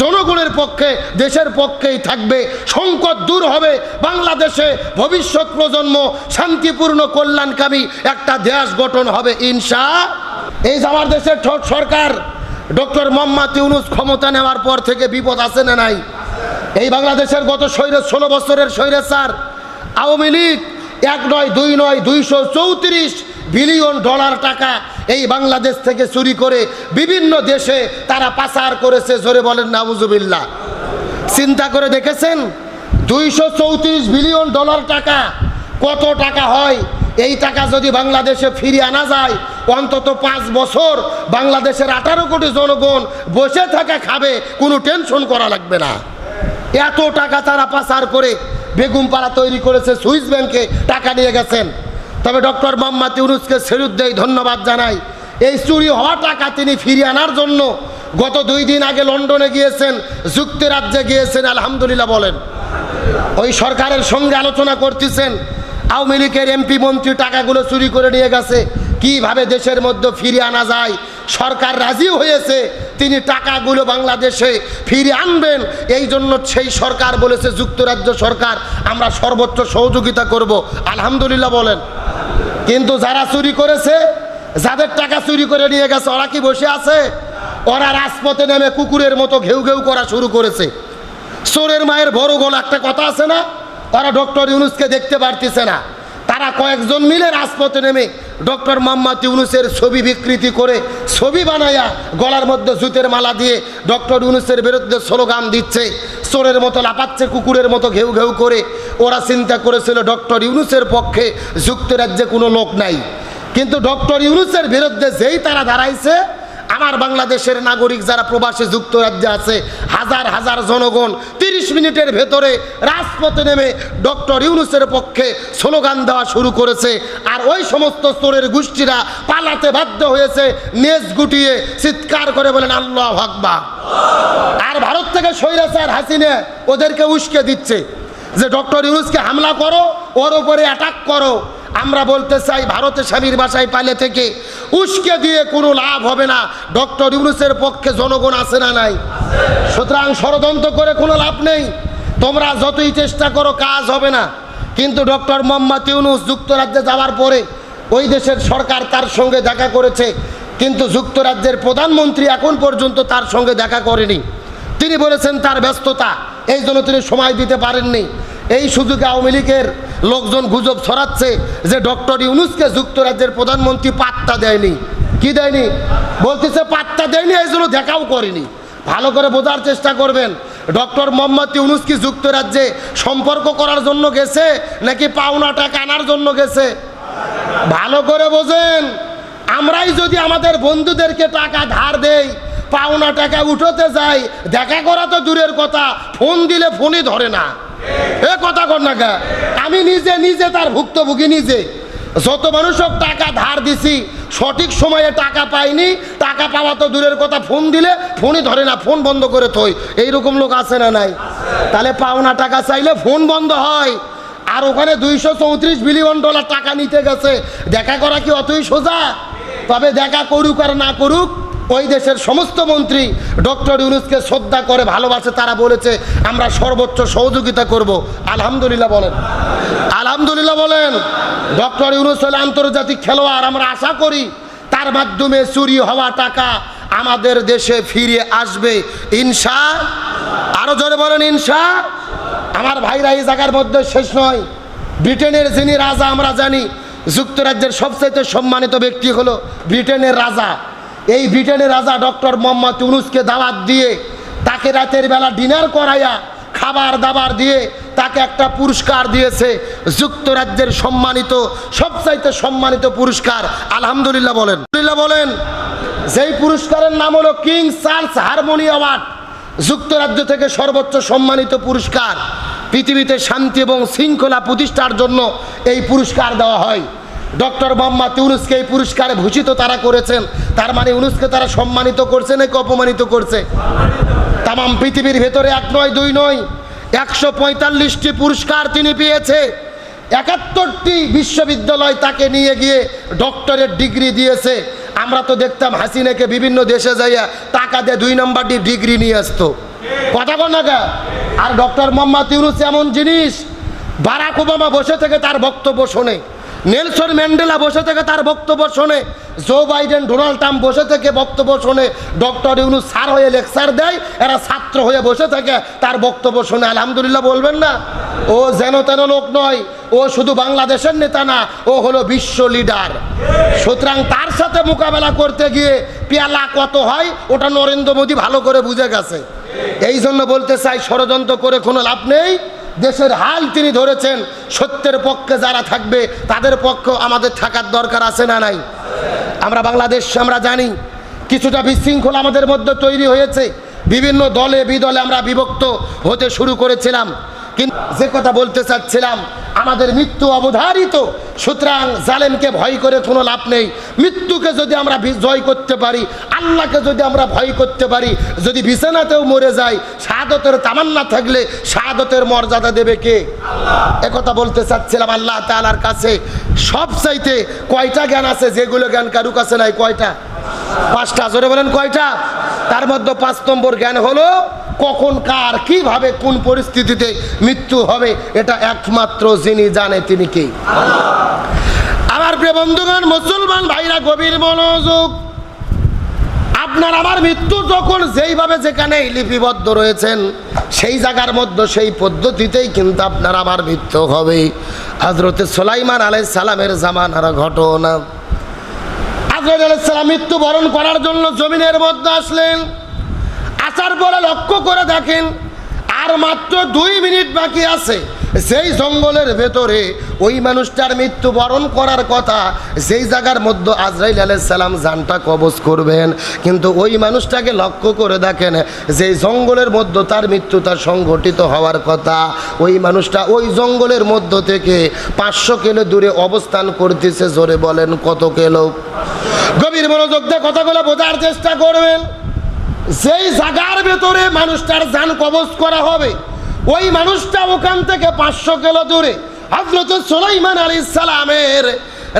জনগণের পক্ষে, দেশের পক্ষেই থাকবে। সংকট দূর হবে। বাংলাদেশে ভবিষ্যৎ প্রজন্ম শান্তিপূর্ণ, কল্যাণকামী একটা দেশ গঠন হবে, ইনশা। এই আমার দেশের সরকার, ডক্টর মোহাম্মদ ইউনুস ক্ষমতা নেওয়ার পর থেকে বিপদ আছে না নাই? এই বাংলাদেশের গত স্বৈর ষোলো বছরের স্বৈরাচার আওয়ামী লীগ এক নয়, দুই নয়, দুইশো চৌত্রিশ বিলিয়ন ডলার টাকা এই বাংলাদেশ থেকে চুরি করে বিভিন্ন দেশে তারা পাচার করেছে, জোরে বলেন নাবুজুবিল্লা চিন্তা করে দেখেছেন? দুইশো চৌত্রিশ বিলিয়ন ডলার টাকা কত টাকা হয়? এই টাকা যদি বাংলাদেশে ফিরিয়ে আনা যায়, অন্তত পাঁচ বছর বাংলাদেশের আঠারো কোটি জনগণ বসে থাকা খাবে, কোনো টেনশন করা লাগবে না। এত টাকা তারা পাচার করে বেগুমপাড়া তৈরি করেছে, সুইস ব্যাংকে টাকা নিয়ে গেছেন। তবে ডক্টর মোহাম্মদ ইউনুসকে সেলুট দেই ধন্যবাদ জানাই। এই চুরি হওয়া টাকা তিনি ফিরিয়ে আনার জন্য গত দুই দিন আগে লন্ডনে গিয়েছেন, যুক্তরাজ্যে গিয়েছেন, আলহামদুলিল্লাহ বলেন। ওই সরকারের সঙ্গে আলোচনা করতেছেন, আওয়ামী লীগের এমপি, মন্ত্রী টাকাগুলো চুরি করে নিয়ে গেছে, কীভাবে দেশের মধ্যে ফিরিয়ে আনা যায়? সরকার রাজি হয়েছে, তিনি টাকাগুলো বাংলাদেশে ফিরিয়ে আনবেন, এই জন্য সেই সরকার বলেছে, যুক্তরাজ্য সরকার, আমরা সর্বোচ্চ সহযোগিতা করব, আলহামদুলিল্লাহ বলেন। কিন্তু যারা চুরি করেছে, যাদের টাকা চুরি করে নিয়ে গেছে, ওরা কি বসে আছে? ওরা রাজপথে নেমে কুকুরের মতো ঘেউ ঘেউ করা শুরু করেছে। চোরের মায়ের বড় গোল একটা কথা আছে না? তারা ডক্টর ইউনুসকে দেখতে পারতেছে না। তারা কয়েকজন মিলে রাজপথে নেমে ডক্টর মোহাম্মদ ইউনুসের ছবি বিকৃতি করে ছবি বানাইয়া গলার মধ্যে জুতের মালা দিয়ে ডক্টর ইউনুসের বিরুদ্ধে স্লোগান দিচ্ছে। চোরের মতো লাপাচ্ছে কুকুরের মতো ঘেউ ঘেউ করে। ওরা চিন্তা করেছিল, ডক্টর ইউনুসের পক্ষে যুক্তরাজ্যে কোনো লোক নাই। কিন্তু ডক্টর ইউনুসের বিরুদ্ধে যেই তারা দাঁড়াইছে আমার বাংলাদেশের নাগরিক যারা প্রবাসী যুক্তরাজ্যে আছে, হাজার হাজার জনগণ তিরিশ মিনিটের ভেতরে রাজপথে নেমে ডক্টর ইউনুসের পক্ষে স্লোগান দেওয়া শুরু করেছে। আর ওই সমস্ত স্তরের গোষ্ঠীরা পালাতে বাধ্য হয়েছে, নেজ গুটিয়ে চিৎকার করে বলেন, আল্লাহ ভাগবা আর ভারত থেকে স্বৈরাচার হাসিনে ওদেরকে উস্কে দিচ্ছে যে, ডক্টর ইউনুসকে হামলা করো, ওর উপরে অ্যাটাক করো। আমরা বলতে চাই ভারতে স্বামীর বাসায় পালে থেকে উস্কে দিয়ে কোনো লাভ হবে না। ডক্টর ইউনুসের পক্ষে জনগণ আছে না নাই? সুতরাং ষড়যন্ত্র করে কোনো লাভ নেই। তোমরা যতই চেষ্টা করো, কাজ হবে না। কিন্তু ডক্টর মোহাম্মদ ইউনুস যুক্তরাজ্যে যাওয়ার পরে ওই দেশের সরকার তার সঙ্গে দেখা করেছে। কিন্তু যুক্তরাজ্যের প্রধানমন্ত্রী এখন পর্যন্ত তার সঙ্গে দেখা করেনি। তিনি বলেছেন তার ব্যস্ততা, এই জন্য তিনি সময় দিতে পারেননি। এই সুযোগে আওয়ামী লীগের লোকজন গুজব ছড়াচ্ছে যে ডক্টর ইউনুসকে যুক্তরাজ্যের প্রধানমন্ত্রী পাত্তা দেয়নি। কি দেয়নি? বলতেছে পাত্তা দেয়নি, এই জন্য দেখাও করেনি। ভালো করে বোঝার চেষ্টা করবেন, ডক্টর মোহাম্মদ ইউনুস কি যুক্তরাজ্যে সম্পর্ক করার জন্য গেছে, নাকি পাওনা টাকা আনার জন্য গেছে? ভালো করে বোঝেন, আমরাই যদি আমাদের বন্ধুদেরকে টাকা ধার দেই, পাওনা টাকা উঠোতে যাই, দেখা করা তো দূরের কথা, ফোন দিলে ফোনই ধরে না। এ কথা কর না। আমি নিজে নিজে তার ভুক্তভোগী নিজে। যত মানুষ টাকা ধার দিছি, সঠিক সময়ে টাকা পাইনি, টাকা পাওয়া তো দূরের কথা, ফোন দিলে ফোনই ধরে না, ফোন বন্ধ করে থই। এইরকম লোক আছে না নাই? তাহলে পাওনা টাকা চাইলে ফোন বন্ধ হয়। আর ওখানে দুইশো চৌত্রিশ বিলিয়ন ডলার টাকা নিতে গেছে। দেখা করা কি অতই সোজা? তবে দেখা করুক আর না করুক ওই দেশের সমস্ত মন্ত্রী ডক্টর ইউনুসকে শ্রদ্ধা করে ভালোবাসে, তারা বলেছে, আমরা সর্বোচ্চ সহযোগিতা করব। আলহামদুলিল্লাহ বলেন। আলহামদুলিল্লাহ বলেন, ডক্টর ইউনুস হলে আন্তর্জাতিক খেলোয়াড়, আমরা আশা করি তার মাধ্যমে চুরি হওয়া টাকা আমাদের দেশে ফিরে আসবে। ইনশা, আরও জোরে বলেন, ইনশা, আমার ভাইরা এই জায়গার মধ্যে শেষ নয়। ব্রিটেনের যিনি রাজা, আমরা জানি, যুক্তরাজ্যের সবচাইতে সম্মানিত ব্যক্তি হলো ব্রিটেনের রাজা। এই ব্রিটেনের রাজা ডক্টর মোহাম্মদ ইউনুসকে দাওয়াত দিয়ে তাকে রাতের বেলা ডিনার করাইয়া খাবার দাবার দিয়ে তাকে একটা পুরস্কার দিয়েছে। যুক্তরাজ্যের সম্মানিত, সবচাইতে সম্মানিত পুরস্কার, আলহামদুলিল্লাহ বলেন। বলেন, যেই পুরস্কারের নাম হলো কিং চার্লস হারমোনি অ্যাওয়ার্ড, যুক্তরাজ্য থেকে সর্বোচ্চ সম্মানিত পুরস্কার। পৃথিবীতে শান্তি এবং শৃঙ্খলা প্রতিষ্ঠার জন্য এই পুরস্কার দেওয়া হয়। ডক্টর মোহাম্মদ ইউনুসকে এই পুরস্কারে ভূষিত তারা করেছেন। তার মানে ইউনুসকে তারা সম্মানিত করছে নাকি অপমানিত করছে? তাম পৃথিবীর ভেতরে এক নয়, দুই নয়, একশো পঁয়তাল্লিশটি পুরস্কার তিনি পেয়েছে। একাত্তরটি বিশ্ববিদ্যালয় তাকে নিয়ে গিয়ে ডক্টরের ডিগ্রি দিয়েছে। আমরা তো দেখতাম হাসিনাকে বিভিন্ন দেশে যাইয়া টাকা দিয়ে দুই নম্বরটি ডিগ্রি নিয়ে আসতো। কথা কন না কে? আর ডক্টর মোহাম্মদ ইউনুস এমন জিনিস, বারাক ওবামা বসে থেকে তার বক্তব্য শোনে। নেলসন ম্যান্ডেলা বসে থেকে তার বক্তব্য শোনে। জো বাইডেন, ডোনাল্ড ট্রাম্প বসে থেকে বক্তব্য শোনে। ডক্টর ইউনু স্যার হয়ে লেকচার দেয়, এরা ছাত্র হয়ে বসে থেকে তার বক্তব্য শোনে। আলহামদুলিল্লাহ বলবেন না? ও যেন তেন লোক নয়, ও শুধু বাংলাদেশের নেতা না, ও হলো বিশ্ব লিডার। সুতরাং তার সাথে মোকাবেলা করতে গিয়ে পেয়ালা কত হয়, ওটা নরেন্দ্র মোদী ভালো করে বুঝে গেছে। এই জন্য বলতে চাই, ষড়যন্ত্র করে কোনো লাভ নেই। দেশের হাল তিনি ধরেছেন, সত্যের পক্ষে যারা থাকবে, তাদের পক্ষ আমাদের থাকার দরকার আছে না নাই? আমরা বাংলাদেশ, আমরা জানি কিছুটা বিশৃঙ্খলা আমাদের মধ্যে তৈরি হয়েছে। বিভিন্ন দলে, বিদলে আমরা বিভক্ত হতে শুরু করেছিলাম। কিন্তু যে কথা বলতে চাচ্ছিলাম, আমাদের মৃত্যু অবধারিত, সুতরাং জালেমকে ভয় করে কোনো লাভ নেই। মৃত্যুকে যদি আমরা জয় করতে পারি, আল্লাহকে যদি আমরা ভয় করতে পারি, যদি বিছানাতেও মরে যাই, শাহাদতের তামান্না থাকলে শাহাদতের মর্যাদা দেবে কে? একথা বলতে চাচ্ছিলাম আল্লাহ তালার কাছে। সব চাইতে কয়টা জ্ঞান আছে যেগুলো জ্ঞান কারু কাছে নাই? কয়টা? পাঁচটা? জোরে বলেন কয়টা? তার মধ্যে পাঁচ নম্বর জ্ঞান হলো কখন কার কীভাবে কোন পরিস্থিতিতে মৃত্যু হবে, এটা একমাত্র যিনি জানে তিনি কে। আমার প্রিয় বন্ধুগণ, মুসলমান ভাইরা, গভীর মনোযোগ। আপনার আমার মৃত্যু যখন যেইভাবে যেখানে লিপিবদ্ধ রয়েছেন, সেই জায়গার মধ্যে সেই পদ্ধতিতেই কিন্তু আপনার আমার মৃত্যু হবে। হজরতে সোলাইমান আলাই সালামের জামানার ঘটনা। আজরাইল আলাইহিস সালাম মৃত্যুবরণ করার জন্য জমিনের মধ্যে আসলেন। আসার পরে লক্ষ্য করে দেখেন, আর মাত্র দুই মিনিট বাকি আছে। সেই জঙ্গলের ভেতরে ওই মানুষটার মৃত্যুবরণ করার কথা সেই জায়গার মধ্যে আজরাইল আলাইসাল্লাম জানটা কবজ করবেন, কিন্তু ওই মানুষটাকে লক্ষ্য করে দেখেন যে জঙ্গলের মধ্যে তার মৃত্যুটা সংঘটিত হওয়ার কথা, ওই মানুষটা ওই জঙ্গলের মধ্য থেকে পাঁচশো কিলো দূরে অবস্থান করতেছে, জোরে বলেন, কত কিলো? গভীর মনোযোগ দিয়ে কথাগুলো বোঝার চেষ্টা করবেন। যেই জায়গার ভেতরে মানুষটার যান কবজ করা হবে, ওই মানুষটা ওখান থেকে পাঁচশো কিলো দূরে হজরত সুলাইমান আলী সালামের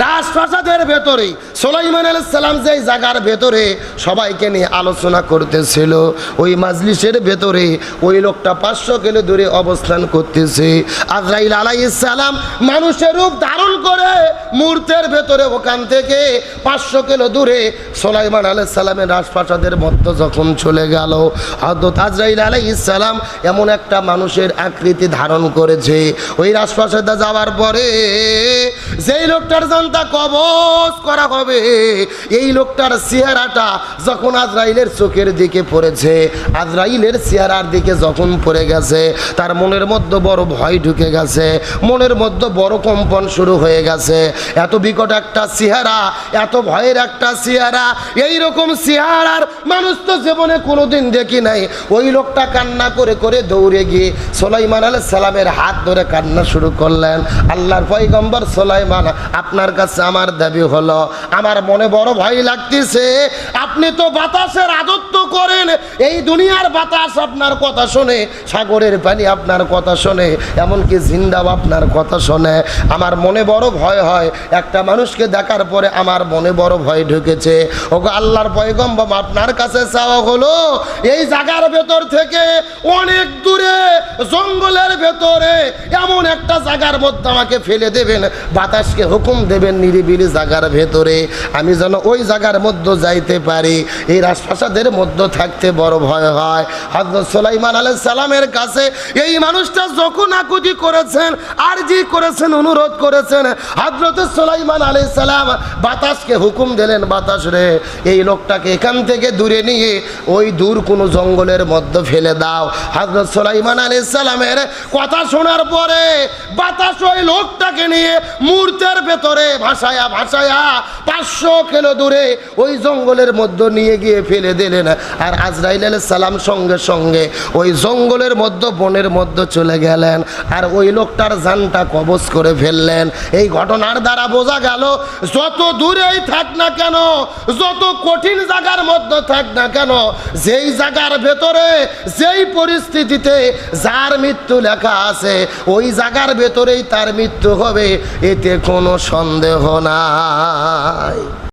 রাজপ্রাসাদের ভেতরে সোলাইমান সালাম যেই জায়গার ভেতরে সবাইকে নিয়ে আলোচনা করতেছিল, ওই মাজলিসের ভেতরে ওই লোকটা পাঁচশো কিলো দূরে অবস্থান করতেছে। আজরাইল আলাই সালাম মানুষের রূপ ধারণ করে মূর্তের ভেতরে ওখান থেকে পাঁচশো কিলো দূরে সোলাইমান সালামের রাজপ্রাসাদের মধ্যে যখন চলে গেল হজরত আজরাইল আলাই ইসালাম এমন একটা মানুষের আকৃতি ধারণ করেছে। ওই রাজপ্রাসাদে যাওয়ার পরে যেই লোকটার জানতা কবজ করা হবে। এই লোকটার চেহারাটা যখন আজরাইলের চোখের দিকে পড়েছে, আজরাইলের চেহারার দিকে যখন পড়ে গেছে, তার মনের মধ্যে বড় ভয় ঢুকে গেছে, মনের মধ্যে বড় কম্পন শুরু হয়ে গেছে। এত বিকট একটা চেহারা, এত ভয়ের একটা চেহারা এই রকম চেহারার মানুষ তো জীবনে কোনোদিন দেখি নাই। ওই লোকটা কান্না করে করে দৌড়ে গিয়ে সোলাইমান আল সালামের হাত ধরে কান্না শুরু করলেন। আল্লাহর পয়গম্বর সোলাইমান, আপনার কাছে আমার দাবি হলো আমার মনে বড় ভয় লাগতেছে। আপনি তো বাতাসের রাজত্ব করেন। এই দুনিয়ার বাতাস আপনার কথা শোনে, সাগরের পানি আপনার কথা শোনে, এমনকি জিন্দাও আপনার কথা শোনে। আমার মনে বড় ভয় হয়, একটা মানুষকে দেখার পরে আমার মনে বড় ভয় ঢুকেছে। ওগো আল্লাহর পয়গম্বম আপনার কাছে চাওয়া হলো, এই জায়গার ভেতর থেকে অনেক দূরে, জঙ্গলের ভেতরে এমন একটা জায়গার মধ্যে আমাকে ফেলে দেবেন, বাতাসকে হুকুম দেবেন নিরিবিলি জায়গার ভেতরে। আমি যেন ওই জায়গার মধ্যে যাইতে পারি। এই রাজপ্রাসাদের মধ্যে থাকতে বড় ভয় হয়। হজরত সোলাইমান আলাই সালামের কাছে এই মানুষটা যখন আকুতি করেছেন, আরজি করেছেন, অনুরোধ করেছেন হজরত সোলাইমান আলাই সালাম বাতাসকে হুকুম দিলেন, বাতাস রে, এই লোকটাকে এখান থেকে দূরে নিয়ে ওই দূর কোনো জঙ্গলের মধ্যে ফেলে দাও। হজরত সোলাইমান আলী সালামের কথা শোনার পরে বাতাস ওই লোকটাকে নিয়ে মূর্তের ভেতরে ভাসায়া ভাসায়া পাঁচশো কিলো দূরে ওই জঙ্গলের মধ্যে নিয়ে গিয়ে ফেলে দিলেন আর আজরাইল আলাইহিস সালাম সঙ্গে সঙ্গে ওই জঙ্গলের মধ্যে, বনের মধ্যে চলে গেলেন। আর ওই লোকটার জানটা কবজ করে ফেললেন। এই ঘটনার দ্বারা বোঝা গেল, যত দূরেই থাক না কেন, যত কঠিন জায়গার মধ্যে থাক না কেন, যেই জায়গার ভেতরে, যেই পরিস্থিতিতে যার মৃত্যু লেখা আছে, ওই জায়গার ভেতরেই তার মৃত্যু হবে, এতে কোনো সন্দেহ নাই।